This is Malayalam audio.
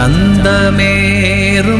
ചന്തമേറും